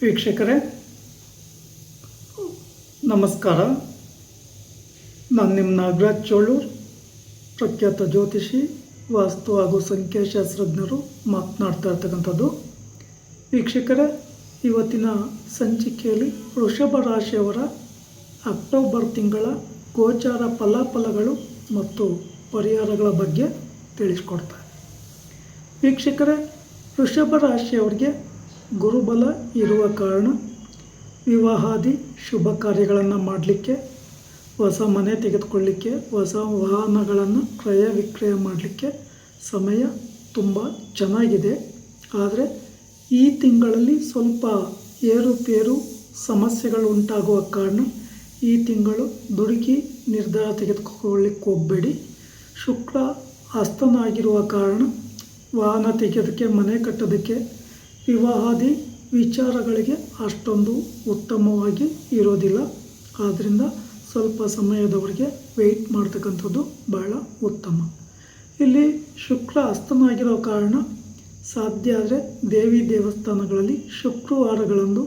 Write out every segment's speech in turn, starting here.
ವೀಕ್ಷಕರೇ, ನಮಸ್ಕಾರ. ನಾನು ನಿಮ್ಮ ನಾಗರಾಜ್ ಚೋಳೂರ್, ಪ್ರಖ್ಯಾತ ಜ್ಯೋತಿಷಿ, ವಾಸ್ತು ಹಾಗೂ ಸಂಖ್ಯಾಶಾಸ್ತ್ರಜ್ಞರು ಮಾತನಾಡ್ತಾ ಇರ್ತಕ್ಕಂಥದ್ದು. ವೀಕ್ಷಕರೇ, ಇವತ್ತಿನ ಸಂಚಿಕೆಯಲ್ಲಿ ವೃಷಭ ರಾಶಿಯವರ ಅಕ್ಟೋಬರ್ ತಿಂಗಳ ಗೋಚಾರ ಫಲಾಫಲಗಳು ಮತ್ತು ಪರಿಹಾರಗಳ ಬಗ್ಗೆ ತಿಳಿಸ್ಕೊಡ್ತಾರೆ ವೀಕ್ಷಕರೇ, ವೃಷಭ ರಾಶಿಯವರಿಗೆ ಗುರುಬಲ ಇರುವ ಕಾರಣ ವಿವಾಹಾದಿ ಶುಭ ಕಾರ್ಯಗಳನ್ನು ಮಾಡಲಿಕ್ಕೆ, ಹೊಸ ಮನೆ ತೆಗೆದುಕೊಳ್ಳಿಕ್ಕೆ, ಹೊಸ ವಾಹನಗಳನ್ನು ಕ್ರಯ ವಿಕ್ರಯ ಮಾಡಲಿಕ್ಕೆ ಸಮಯ ತುಂಬ ಚೆನ್ನಾಗಿದೆ. ಆದರೆ ಈ ತಿಂಗಳಲ್ಲಿ ಸ್ವಲ್ಪ ಏರುಪೇರು ಸಮಸ್ಯೆಗಳು ಉಂಟಾಗುವ ಕಾರಣ ಈ ತಿಂಗಳು ದುಡುಕಿ ನಿರ್ಧಾರ ತೆಗೆದುಕೊಳ್ಳಿಕ್ಕೆ ಹೋಗಬೇಡಿ. ಶುಕ್ರ ಅಸ್ತನಾಗಿರುವ ಕಾರಣ ವಾಹನ ತೆಗೆಯೋದಕ್ಕೆ, ಮನೆ ಕಟ್ಟೋದಕ್ಕೆ ವಿವಾಹಾದಿ ವಿಚಾರಗಳಿಗೆ ಅಷ್ಟೊಂದು ಉತ್ತಮವಾಗಿ ಇರೋದಿಲ್ಲ. ಆದ್ದರಿಂದ ಸ್ವಲ್ಪ ಸಮಯದವರೆಗೆ ವೆಯ್ಟ್ ಮಾಡ್ತಕ್ಕಂಥದ್ದು ಬಹಳ ಉತ್ತಮ. ಇಲ್ಲಿ ಶುಕ್ರ ಅಸ್ತನಾಗಿರೋ ಕಾರಣ ಸಾಧ್ಯ ಆದರೆ ದೇವಿ ದೇವಸ್ಥಾನಗಳಲ್ಲಿ ಶುಕ್ರವಾರಗಳಂದು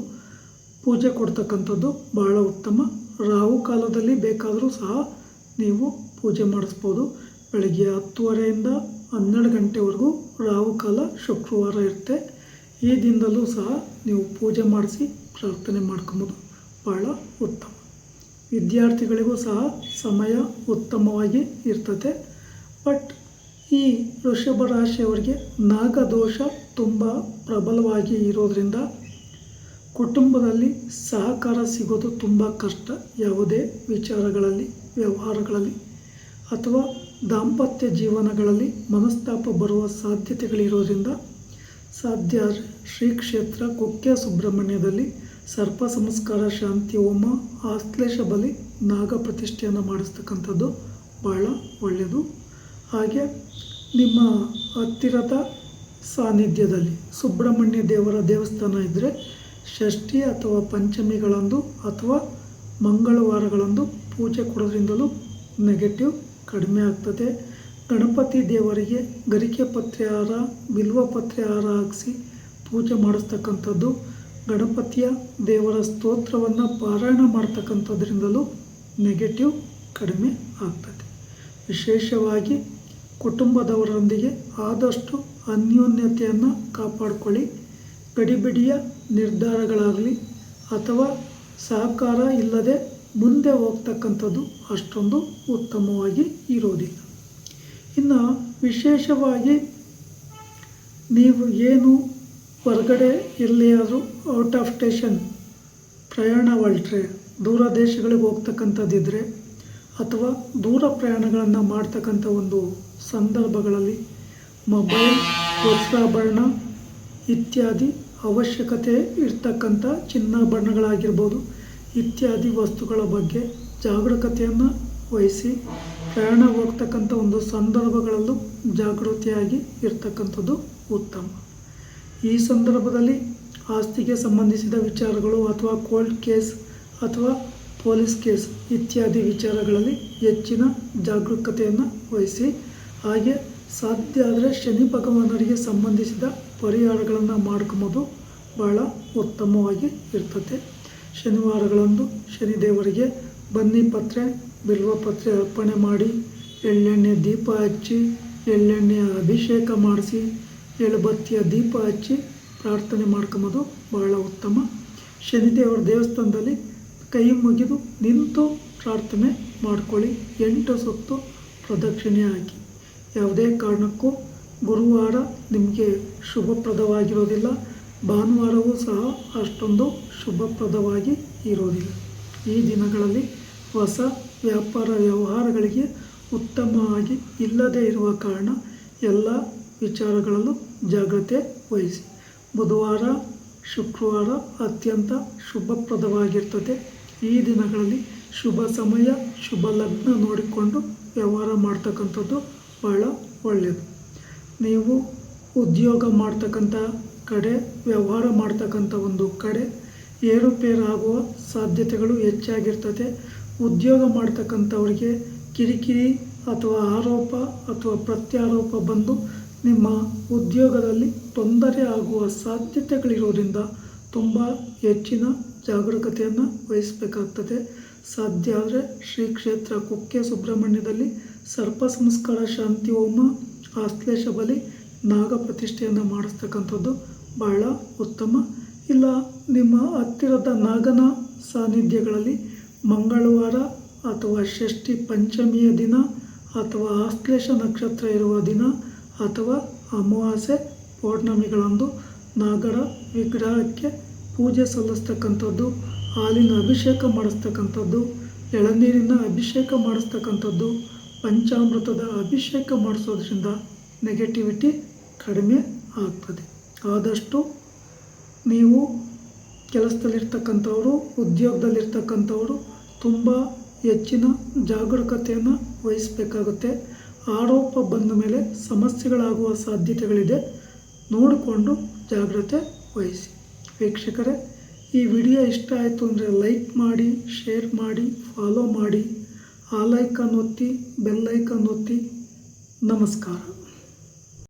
ಪೂಜೆ ಕೊಡ್ತಕ್ಕಂಥದ್ದು ಬಹಳ ಉತ್ತಮ. ರಾಹು ಕಾಲದಲ್ಲಿ ಬೇಕಾದರೂ ಸಹ ನೀವು ಪೂಜೆ ಮಾಡಿಸ್ಬೋದು. ಬೆಳಗ್ಗೆ ಹತ್ತುವರೆಯಿಂದ ಹನ್ನೆರಡು ಗಂಟೆವರೆಗೂ ರಾಹು ಕಾಲ ಶುಕ್ರವಾರ ಇರುತ್ತೆ. ಈ ದಿನದಲ್ಲೂ ಸಹ ನೀವು ಪೂಜೆ ಮಾಡಿಸಿ ಪ್ರಾರ್ಥನೆ ಮಾಡ್ಕೊಬೋದು. ಭಾಳ ಉತ್ತಮ. ವಿದ್ಯಾರ್ಥಿಗಳಿಗೂ ಸಹ ಸಮಯ ಉತ್ತಮವಾಗಿ ಇರ್ತದೆ. ಬಟ್ ಈ ವೃಷಭ ರಾಶಿಯವರಿಗೆ ನಾಗದೋಷ ತುಂಬ ಪ್ರಬಲವಾಗಿ ಇರೋದರಿಂದ ಕುಟುಂಬದಲ್ಲಿ ಸಹಕಾರ ಸಿಗೋದು ತುಂಬ ಕಷ್ಟ. ಯಾವುದೇ ವಿಚಾರಗಳಲ್ಲಿ, ವ್ಯವಹಾರಗಳಲ್ಲಿ ಅಥವಾ ದಾಂಪತ್ಯ ಜೀವನಗಳಲ್ಲಿ ಮನಸ್ತಾಪ ಬರುವ ಸಾಧ್ಯತೆಗಳಿರೋದ್ರಿಂದ ಸಾಧ್ಯ ಶ್ರೀ ಕ್ಷೇತ್ರ ಕುಕ್ಕೆ ಸುಬ್ರಹ್ಮಣ್ಯದಲ್ಲಿ ಸರ್ಪ ಸಂಸ್ಕಾರ ಶಾಂತಿ ಹೋಮ ಆಶ್ಲೇಷ ಬಲಿ ನಾಗ ಪ್ರತಿಷ್ಠೆಯನ್ನು ಮಾಡಿಸ್ತಕ್ಕಂಥದ್ದು ಭಾಳ ಒಳ್ಳೆಯದು. ಹಾಗೆ ನಿಮ್ಮ ಹತ್ತಿರದ ಸಾನ್ನಿಧ್ಯದಲ್ಲಿ ಸುಬ್ರಹ್ಮಣ್ಯ ದೇವರ ದೇವಸ್ಥಾನ ಇದ್ದರೆ ಷಷ್ಠಿ ಅಥವಾ ಪಂಚಮಿಗಳಂದು ಅಥವಾ ಮಂಗಳವಾರಗಳಂದು ಪೂಜೆ ಕೊಡೋದ್ರಿಂದಲೂ ನೆಗೆಟಿವ್ ಕಡಿಮೆ ಆಗ್ತದೆ. ಗಣಪತಿ ದೇವರಿಗೆ ಗರಿಕೆ ಪತ್ರೆ ಹಾರ ಬಿಲ್ವ ಪತ್ರೆ ಹಾರ ಹಾಕಿಸಿ ಪೂಜೆ ಮಾಡಿಸ್ತಕ್ಕಂಥದ್ದು, ಗಣಪತಿಯ ದೇವರ ಸ್ತೋತ್ರವನ್ನು ಪಾರಾಯಣ ಮಾಡ್ತಕ್ಕಂಥದ್ರಿಂದಲೂ ನೆಗೆಟಿವ್ ಕಡಿಮೆ ಆಗ್ತದೆ. ವಿಶೇಷವಾಗಿ ಕುಟುಂಬದವರೊಂದಿಗೆ ಆದಷ್ಟು ಅನ್ಯೋನ್ಯತೆಯನ್ನು ಕಾಪಾಡಿಕೊಳ್ಳಿ. ಗಡಿಬಿಡಿಯ ನಿರ್ಧಾರಗಳಾಗಲಿ ಅಥವಾ ಸಹಕಾರ ಇಲ್ಲದೆ ಮುಂದೆ ಹೋಗ್ತಕ್ಕಂಥದ್ದು ಅಷ್ಟೊಂದು ಉತ್ತಮವಾಗಿ ಇರೋದಿಲ್ಲ. ಇನ್ನು ವಿಶೇಷವಾಗಿ ನೀವು ಏನು ಹೊರಗಡೆ ಎಲ್ಲಿಯಾದರೂ ಔಟ್ ಆಫ್ ಸ್ಟೇಷನ್ ಪ್ರಯಾಣ ಹೊರಟ್ರೆ, ದೂರ ದೇಶಗಳಿಗೆ ಹೋಗ್ತಕ್ಕಂಥದ್ದಿದ್ದರೆ ಅಥವಾ ದೂರ ಪ್ರಯಾಣಗಳನ್ನು ಮಾಡ್ತಕ್ಕಂಥ ಒಂದು ಸಂದರ್ಭಗಳಲ್ಲಿ ಮೊಬೈಲ್, ವಸ್ತ್ರಾಭರಣ ಇತ್ಯಾದಿ ಅವಶ್ಯಕತೆ ಇರ್ತಕ್ಕಂಥ ಚಿನ್ನಾಭರಣಗಳಾಗಿರ್ಬೋದು ಇತ್ಯಾದಿ ವಸ್ತುಗಳ ಬಗ್ಗೆ ಜಾಗರೂಕತೆಯನ್ನು ವಹಿಸಿ ಪ್ರಯಾಣ ಹೋಗ್ತಕ್ಕಂಥ ಒಂದು ಸಂದರ್ಭಗಳಲ್ಲೂ ಜಾಗೃತಿಯಾಗಿ ಇರ್ತಕ್ಕಂಥದ್ದು ಉತ್ತಮ. ಈ ಸಂದರ್ಭದಲ್ಲಿ ಆಸ್ತಿಗೆ ಸಂಬಂಧಿಸಿದ ವಿಚಾರಗಳು ಅಥವಾ ಕೋರ್ಟ್ ಕೇಸ್ ಅಥವಾ ಪೊಲೀಸ್ ಕೇಸ್ ಇತ್ಯಾದಿ ವಿಚಾರಗಳಲ್ಲಿ ಹೆಚ್ಚಿನ ಜಾಗರೂಕತೆಯನ್ನು ವಹಿಸಿ, ಹಾಗೆ ಸಾಧ್ಯ ಆದರೆ ಶನಿ ಭಗವಾನರಿಗೆ ಸಂಬಂಧಿಸಿದ ಪರಿಹಾರಗಳನ್ನು ಮಾಡ್ಕೊಂಬೋದು ಭಾಳ ಉತ್ತಮವಾಗಿ ಇರ್ತದೆ ಶನಿವಾರಗಳಂದು ಶನಿದೇವರಿಗೆ ಬನ್ನಿ ಪತ್ರೆ ಬಿಲ್ವ ಪತ್ರೆ ಅರ್ಪಣೆ ಮಾಡಿ, ಎಳ್ಳೆಣ್ಣೆ ದೀಪ ಹಚ್ಚಿ ಎಳ್ಳೆಣ್ಣೆಯ ಅಭಿಷೇಕ ಮಾಡಿಸಿ, ಎಳುಬತ್ತಿಯ ದೀಪ ಹಚ್ಚಿ ಪ್ರಾರ್ಥನೆ ಮಾಡ್ಕೊಂಬೋದು ಬಹಳ ಉತ್ತಮ. ಶನಿದೇವರ ದೇವಸ್ಥಾನದಲ್ಲಿ ಕೈ ಮುಗಿದು ನಿಂತು ಪ್ರಾರ್ಥನೆ ಮಾಡ್ಕೊಳ್ಳಿ. ಎಂಟು ಸುತ್ತು ಪ್ರದಕ್ಷಿಣೆ ಹಾಕಿ. ಯಾವುದೇ ಕಾರಣಕ್ಕೂ ಗುರುವಾರ ನಿಮಗೆ ಶುಭಪ್ರದವಾಗಿರೋದಿಲ್ಲ. ಭಾನುವಾರವೂ ಸಹ ಅಷ್ಟೊಂದು ಶುಭಪ್ರದವಾಗಿ ಇರೋದಿಲ್ಲ. ಈ ದಿನಗಳಲ್ಲಿ ಹೊಸ ವ್ಯಾಪಾರ ವ್ಯವಹಾರಗಳಿಗೆ ಉತ್ತಮವಾಗಿ ಇಲ್ಲದೇ ಇರುವ ಕಾರಣ ಎಲ್ಲ ವಿಚಾರಗಳಲ್ಲೂ ಜಾಗ್ರತೆ ವಹಿಸಿ. ಬುಧವಾರ, ಶುಕ್ರವಾರ ಅತ್ಯಂತ ಶುಭಪ್ರದವಾಗಿರ್ತದೆ. ಈ ದಿನಗಳಲ್ಲಿ ಶುಭ ಸಮಯ, ಶುಭ ಲಗ್ನ ನೋಡಿಕೊಂಡು ವ್ಯವಹಾರ ಮಾಡ್ತಕ್ಕಂಥದ್ದು ಬಹಳ ಒಳ್ಳೆಯದು. ನೀವು ಉದ್ಯೋಗ ಮಾಡ್ತಕ್ಕಂಥ ಕಡೆ, ವ್ಯವಹಾರ ಮಾಡ್ತಕ್ಕಂಥ ಒಂದು ಕಡೆ, ಏರುಪೇರಾಗುವ ಸಾಧ್ಯತೆಗಳು ಹೆಚ್ಚಾಗಿರ್ತದೆ. ಉದ್ಯೋಗ ಮಾಡ್ತಕ್ಕಂಥವ್ರಿಗೆ ಕಿರಿಕಿರಿ ಅಥವಾ ಆರೋಪ ಅಥವಾ ಪ್ರತ್ಯಾರೋಪ ಬಂದು ನಿಮ್ಮ ಉದ್ಯೋಗದಲ್ಲಿ ತೊಂದರೆ ಆಗುವ ಸಾಧ್ಯತೆಗಳಿರೋದ್ರಿಂದ ತುಂಬ ಹೆಚ್ಚಿನ ಜಾಗರೂಕತೆಯನ್ನು ವಹಿಸಬೇಕಾಗ್ತದೆ. ಸಾಧ್ಯ ಆದರೆ ಶ್ರೀ ಕ್ಷೇತ್ರ ಕುಕ್ಕೆ ಸುಬ್ರಹ್ಮಣ್ಯದಲ್ಲಿ ಸರ್ಪ ಸಂಸ್ಕಾರ ಶಾಂತಿ ಹೋಮ ಆಶ್ಲೇಷ ಬಲಿ ನಾಗ ಪ್ರತಿಷ್ಠೆಯನ್ನು ಮಾಡಿಸ್ತಕ್ಕಂಥದ್ದು ಬಹಳ ಉತ್ತಮ. ಇಲ್ಲ ನಿಮ್ಮ ಹತ್ತಿರದ ನಾಗನ ಸಾನ್ನಿಧ್ಯಗಳಲ್ಲಿ ಮಂಗಳವಾರ ಅಥವಾ ಷಷ್ಠಿ ಪಂಚಮಿಯ ದಿನ ಅಥವಾ ಆಶ್ಲೇಷ ನಕ್ಷತ್ರ ಇರುವ ದಿನ ಅಥವಾ ಅಮಾವಾಸ್ಯೆ ಪೌರ್ಣಮಿಗಳಂದು ನಾಗರ ವಿಗ್ರಹಕ್ಕೆ ಪೂಜೆ ಸಲ್ಲಿಸ್ತಕ್ಕಂಥದ್ದು, ಹಾಲಿನ ಅಭಿಷೇಕ ಮಾಡಿಸ್ತಕ್ಕಂಥದ್ದು, ಎಳನೀರಿನ ಅಭಿಷೇಕ ಮಾಡಿಸ್ತಕ್ಕಂಥದ್ದು, ಪಂಚಾಮೃತದ ಅಭಿಷೇಕ ಮಾಡಿಸೋದ್ರಿಂದ ನೆಗೆಟಿವಿಟಿ ಕಡಿಮೆ ಆಗ್ತದೆ. ಆದಷ್ಟು ನೀವು ಕೆಲಸದಲ್ಲಿರ್ತಕ್ಕಂಥವರು, ಉದ್ಯೋಗದಲ್ಲಿರ್ತಕ್ಕಂಥವರು ತುಂಬ ಹೆಚ್ಚಿನ ಜಾಗರೂಕತೆಯನ್ನು ವಹಿಸಬೇಕಾಗುತ್ತೆ. ಆರೋಪ ಬಂದ ಮೇಲೆ ಸಮಸ್ಯೆಗಳಾಗುವ ಸಾಧ್ಯತೆಗಳಿದೆ. ನೋಡಿಕೊಂಡು ಜಾಗ್ರತೆ ವಹಿಸಿ. ವೀಕ್ಷಕರೇ, ಈ ವಿಡಿಯೋ ಇಷ್ಟ ಆಯಿತು ಅಂದರೆ ಲೈಕ್ ಮಾಡಿ, ಶೇರ್ ಮಾಡಿ, ಫಾಲೋ ಮಾಡಿ. ಆ ಲೈಕನ್ ಒತ್ತಿ, ಬೆಲ್ ಐಕನ್ ಒತ್ತಿ. ನಮಸ್ಕಾರ.